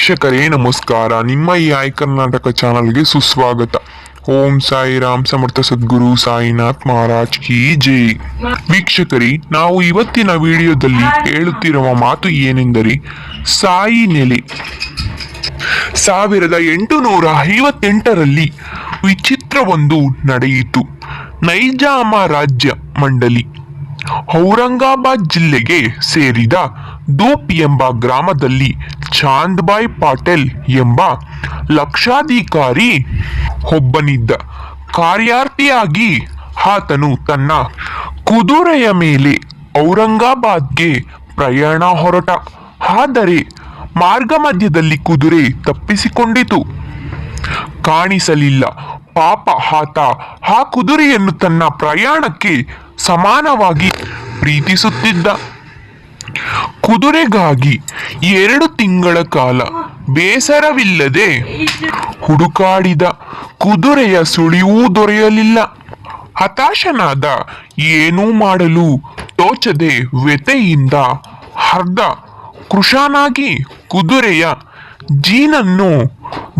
ವೀಕ್ಷಕರೇ, ನಮಸ್ಕಾರ. ನಿಮ್ಮ ಈ ಆಯ್ ಕರ್ನಾಟಕ ಚಾನಲ್ಗೆ ಸುಸ್ವಾಗತ. ಓಂ ಸಾಯಿ ರಾಮ್ ಸಮರ್ಥ ಸದ್ಗುರು ಸಾಯಿನಾಥ್ ಮಹಾರಾಜ್ ಕಿ ಜೈ. ವೀಕ್ಷಕರೇ, ನಾವು ಇವತ್ತಿನ ವಿಡಿಯೋದಲ್ಲಿ ಹೇಳುತ್ತಿರುವ ಮಾತು ಏನೆಂದರೆ, ಸಾಯಿ ನೆಲೆ. ಸಾವಿರದ ಎಂಟುನೂರ ಐವತ್ತೆಂಟರಲ್ಲಿ ವಿಚಿತ್ರವೊಂದು ನಡೆಯಿತು. ನೈಜಾಮ ರಾಜ್ಯ ಮಂಡಳಿ ಔರಂಗಾಬಾದ್ ಜಿಲ್ಲೆಗೆ ಸೇರಿದ ದೂಪ್ ಎಂಬ ಗ್ರಾಮದಲ್ಲಿ ಚಾಂದ್ಬಾಯ್ ಪಾಟೇಲ್ ಎಂಬ ಲಕ್ಷಾಧಿಕಾರಿ ಒಬ್ಬನಿದ್ದ. ಕಾರ್ಯಾರ್ಥಿಯಾಗಿ ಆತನು ತನ್ನ ಕುದುರೆಯ ಮೇಲೆ ಔರಂಗಾಬಾದ್ಗೆ ಪ್ರಯಾಣ ಹೊರಟ. ಆದರೆ ಮಾರ್ಗ ಮಧ್ಯದಲ್ಲಿ ಕುದುರೆ ತಪ್ಪಿಸಿಕೊಂಡಿತು. ಕಾಣಿಸಲಿಲ್ಲ. ಪಾಪ ಆತ ಆ ಕುದುರೆಯನ್ನು ತನ್ನ ಪ್ರಯಾಣಕ್ಕೆ ಸಮಾನವಾಗಿ ಪ್ರೀತಿಸುತ್ತಿದ್ದ. ಕುದುರೆಗಾಗಿ ಎರಡು ತಿಂಗಳ ಕಾಲ ಬೇಸರವಿಲ್ಲದೆ ಹುಡುಕಾಡಿದ ಕುದುರೆಯ ಸುಳಿವೂ ದೊರೆಯಲಿಲ್ಲ. ಹತಾಶನಾದ ಏನೂ ಮಾಡಲು ತೋಚದೆ ವ್ಯತೆಯಿಂದ ಹರ್ದ ಕೃಶನಾಗಿ ಕುದುರೆಯ ಜೀನನ್ನು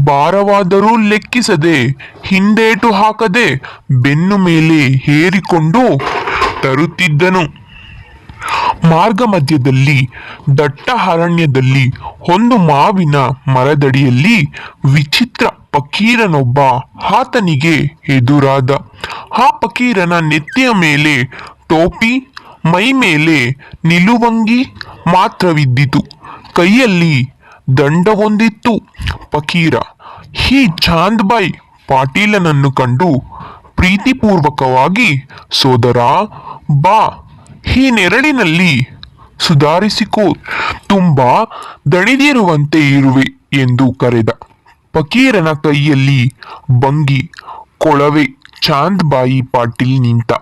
ಭಾರವಾದರೂ ಲೆಕ್ಕಿಸದೆ ಹಿಂದೇಟು ಹಾಕದೆ ಬೆನ್ನು ಮೇಲೆ ಹೇರಿಕೊಂಡು ತರುತ್ತಿದ್ದನು. ಮಾರ್ಗ ಮಧ್ಯದಲ್ಲಿ, ದಟ್ಟ ಅರಣ್ಯದಲ್ಲಿ, ಒಂದು ಮಾವಿನ ಮರದಡಿಯಲ್ಲಿ ವಿಚಿತ್ರ ಪಕೀರನೊಬ್ಬ ಆತನಿಗೆ ಎದುರಾದ. ಆ ಪಕೀರನ ನೆತ್ತಿಯ ಮೇಲೆ ಟೋಪಿ, ಮೈ ಮೇಲೆ ನಿಲುವಂಗಿ ಮಾತ್ರವಿದ್ದಿತು. ಕೈಯಲ್ಲಿ ದಂಡವೊಂದಿತ್ತು ಪಕೀರ ಈ ಚಾಂದ್ಬಾಯ್ ಪಾಟೀಲನನ್ನು ಕಂಡು ಪ್ರೀತಿಪೂರ್ವಕವಾಗಿ, ಸೋದರ, ಬಾ ಈ ನೆರಳಿನಲ್ಲಿ ಸುಧಾರಿಸಿಕೋ, ತುಂಬ ದಣಿದಿರುವಂತೆ ಇರುವೆ ಎಂದು ಕರೆದ. ಫಕೀರನ ಕೈಯಲ್ಲಿ ಬಂಗಿ ಕೊಳವೆ, ಚಾಂದ್ ಬಾಯಿ ಪಾಟೀಲ್ ನಿಂತ.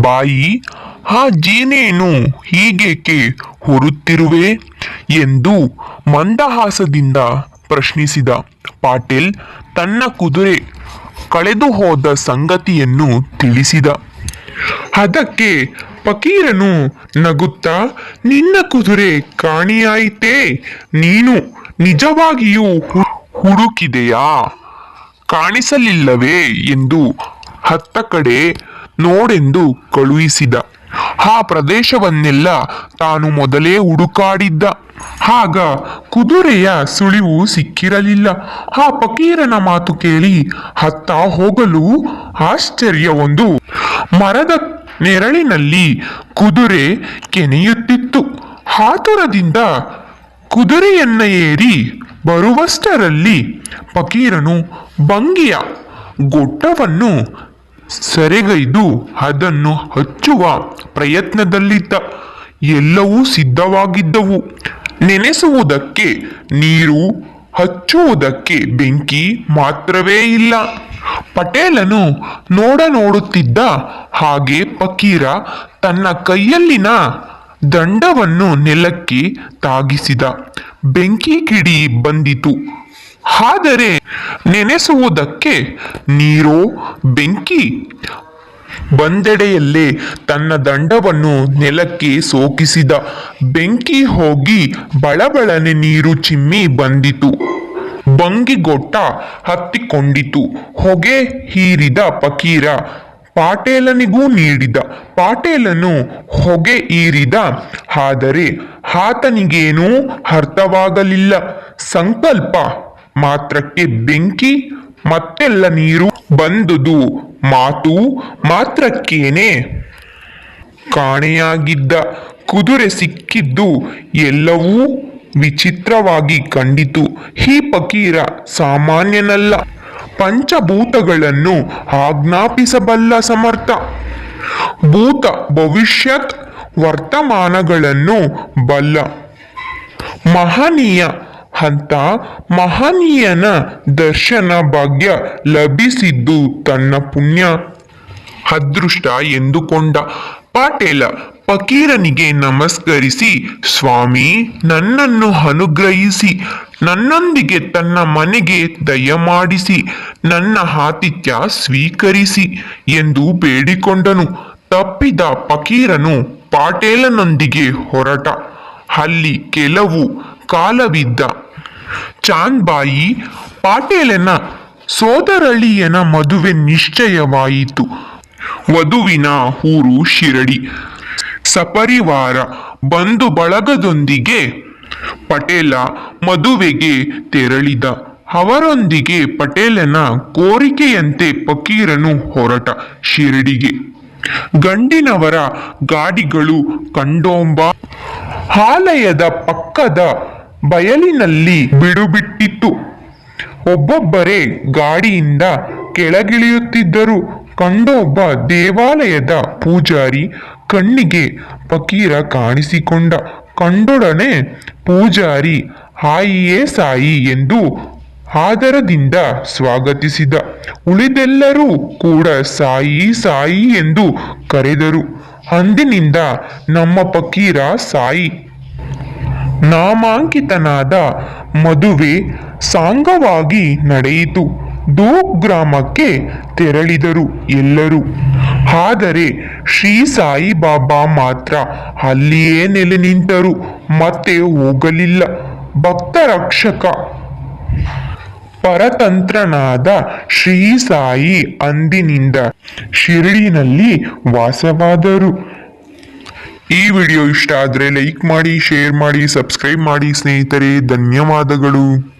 ಬಾಯಿ, ಆ ಜೀನೇನು ಹೀಗೇಕೆ ಹೊರುತ್ತಿರುವೆ ಎಂದು ಮಂದಹಾಸದಿಂದ ಪ್ರಶ್ನಿಸಿದ ಪಾಟೀಲ್ ತನ್ನ ಕುದುರೆ ಕಳೆದು ಹೋದ ಸಂಗತಿಯನ್ನು ತಿಳಿಸಿದ. ಅದಕ್ಕೆ ಫಕೀರನು ನಗುತ್ತಾ, ನಿನ್ನ ಕುದುರೆ ಕಾಣಿಯಾಯಿತೇ? ನೀನು ನಿಜವಾಗಿಯೂ ಹುಡುಕಿದೆಯಾ? ಕಾಣಿಸಲಿಲ್ಲವೇ? ಎಂದು ಹತ್ತ ಕಡೆ ನೋಡೆಂದು ಕಳುಹಿಸಿದ. ಆ ಪ್ರದೇಶವನ್ನೆಲ್ಲ ತಾನು ಮೊದಲೇ ಹುಡುಕಾಡಿದ್ದ. ಆಗ ಕುದುರೆಯ ಸುಳಿವು ಸಿಕ್ಕಿರಲಿಲ್ಲ. ಆ ಫಕೀರನ ಮಾತು ಕೇಳಿ ಹತ್ತ ಹೋಗಲು ಆಶ್ಚರ್ಯವೊಂದು. ಮರದ ನೆರಳಿನಲ್ಲಿ ಕುದುರೆ ಕೆನೆಯುತ್ತಿತ್ತು. ಹಾತುರದಿಂದ ಕುದುರೆಯನ್ನ ಏರಿ ಬರುವಷ್ಟರಲ್ಲಿ ಫಕೀರನು ಬಂಗಿಯ ಗೊಟ್ಟವನ್ನು ಸೆರೆಗೈದು ಅದನ್ನು ಹಚ್ಚುವ ಪ್ರಯತ್ನದಲ್ಲಿದ್ದ. ಎಲ್ಲವೂ ಸಿದ್ಧವಾಗಿದ್ದವು. ನೆನೆಸುವುದಕ್ಕೆ ನೀರು, ಹಚ್ಚುವುದಕ್ಕೆ ಬೆಂಕಿ ಮಾತ್ರವೇ ಇಲ್ಲ. ಪಟೇಲನು ನೋಡ ನೋಡುತ್ತಿದ್ದ ಹಾಗೆ ಫಕೀರ ತನ್ನ ಕೈಯಲ್ಲಿನ ದಂಡವನ್ನು ನೆಲಕ್ಕೆ ತಾಗಿಸಿದ. ಬೆಂಕಿ ಕಿಡಿ ಬಂದಿತು. ಆದರೆ ನೆನೆಸುವುದಕ್ಕೆ ನೀರೋ, ಬೆಂಕಿ? ಬಂದೆಡೆಯಲ್ಲೇ ತನ್ನ ದಂಡವನ್ನು ನೆಲಕ್ಕೆ ಸೋಕಿಸಿದ. ಬೆಂಕಿ ಹೋಗಿ ಬಳಬಳನೆ ನೀರು ಚಿಮ್ಮಿ ಬಂದಿತು. ಬಂಗಿಗೊಟ್ಟ ಹತ್ತಿಕೊಂಡಿತು. ಹೊಗೆ ಹೀರಿದ ಪಕೀರ ಪಾಟೇಲನಿಗೂ ನೀಡಿದ. ಪಾಟೇಲನು ಹೊಗೆ ಈರಿದ ಆದರೆ ಆತನಿಗೇನೂ ಅರ್ಥವಾಗಲಿಲ್ಲ. ಸಂಕಲ್ಪ ಮಾತ್ರಕ್ಕೆ ಬೆಂಕಿ, ಮತ್ತೆಲ್ಲ ನೀರು ಬಂದುದು ಮಾತು ಮಾತ್ರಕ್ಕೇನೆ. ಕಾಣೆಯಾಗಿದ್ದ ಕುದುರೆ ಸಿಕ್ಕಿದ್ದು ಎಲ್ಲವೂ ವಿಚಿತ್ರವಾಗಿ ಕಂಡಿತು. ಈ ಫಕೀರ ಸಾಮಾನ್ಯನಲ್ಲ. ಪಂಚಭೂತಗಳನ್ನು ಆಜ್ಞಾಪಿಸಬಲ್ಲ ಸಮರ್ಥ. ಭೂತ ಭವಿಷ್ಯತ್ ವರ್ತಮಾನಗಳನ್ನು ಬಲ್ಲ. ಮಹನೀಯ ಅಂತ ಮಹನೀಯನ ದರ್ಶನ ಭಾಗ್ಯ ಲಭಿಸಿದ್ದು ತನ್ನ ಪುಣ್ಯ. ಅದೃಷ್ಟ ಎಂದುಕೊಂಡ. ಪಾಟೇಲ ಫಕೀರನಿಗೆ ನಮಸ್ಕರಿಸಿ, ಸ್ವಾಮಿ, ನನ್ನನ್ನು ಅನುಗ್ರಹಿಸಿ, ನನ್ನೊಂದಿಗೆ ತನ್ನ ಮನೆಗೆ ದಯಮಾಡಿಸಿ, ನನ್ನ ಆತಿಥ್ಯ ಸ್ವೀಕರಿಸಿ, ಎಂದು ಬೇಡಿಕೊಂಡನು. ತಪ್ಪಿದ ಫಕೀರನು ಪಾಟೇಲನೊಂದಿಗೆ ಹೊರಟ. ಅಲ್ಲಿ ಕೆಲವು ಕಾಲವಿದ್ದ. ಚಾಂದ್ಬಾಯಿ ಪಾಟೇಲನ ಸೋದರಳಿಯನ ಮದುವೆ ನಿಶ್ಚಯವಾಯಿತು. ವಧುವಿನ ಊರು ಶಿರಡಿ. ಸಪರಿವಾರ ಬಂಧು ಬಳಗದೊಂದಿಗೆ ಪಟೇಲ ಮದುವೆಗೆ ತೆರಳಿದ. ಅವರೊಂದಿಗೆ ಪಟೇಲನ ಕೋರಿಕೆಯಂತೆ ಫಕೀರನು ಹೊರಟ ಶಿರಡಿಗೆ. ಗಂಡಿನವರ ಗಾಡಿಗಳು ಕಂಡೋಂಬ. ಆಲಯದ ಪಕ್ಕದ ಬಯಲಿನಲ್ಲಿ ಬಿಡುಬಿಟ್ಟಿತ್ತು. ಒಬ್ಬೊಬ್ಬರೇ ಗಾಡಿಯಿಂದ ಕೆಳಗಿಳಿಯುತ್ತಿದ್ದರು. ಕಂಡೊಬ್ಬ ದೇವಾಲಯದ ಪೂಜಾರಿ ಕಣ್ಣಿಗೆ ಫಕೀರ ಕಾಣಿಸಿಕೊಂಡ. ಕಂಡೊಡನೆ ಪೂಜಾರಿ ಹಾಯಿಯೇ ಸಾಯಿ ಎಂದು ಆದರದಿಂದ ಸ್ವಾಗತಿಸಿದ. ಉಳಿದೆಲ್ಲರೂ ಕೂಡ ಸಾಯಿ ಸಾಯಿ ಎಂದು ಕರೆದರು. ಅಂದಿನಿಂದ ನಮ್ಮ ಫಕೀರ ಸಾಯಿ. ನಾಮಾಂಕಿತನಾದ ಮದುವೆ ಸಾಂಗವಾಗಿ ನಡೆಯಿತು. ಧೂಪ್ ಗ್ರಾಮಕ್ಕೆ ತೆರಳಿದರು ಎಲ್ಲರೂ. ಆದರೆ ಶ್ರೀ ಸಾಯಿಬಾಬಾ ಮಾತ್ರ ಅಲ್ಲಿಯೇ ನೆಲೆ ನಿಂತರು, ಮತ್ತೆ ಹೋಗಲಿಲ್ಲ. ಭಕ್ತರಕ್ಷಕ ಪರತಂತ್ರನಾದ ಶ್ರೀ ಸಾಯಿ ಅಂದಿನಿಂದ ಶಿರಡಿನಲ್ಲಿ ವಾಸವಾದರು. ಈ ವಿಡಿಯೋ ಇಷ್ಟ ಆದರೆ ಲೈಕ್ ಮಾಡಿ, ಶೇರ್ ಮಾಡಿ, ಸಬ್ಸ್ಕ್ರೈಬ್ ಮಾಡಿ ಸ್ನೇಹಿತರೆ, ಧನ್ಯವಾದಗಳು.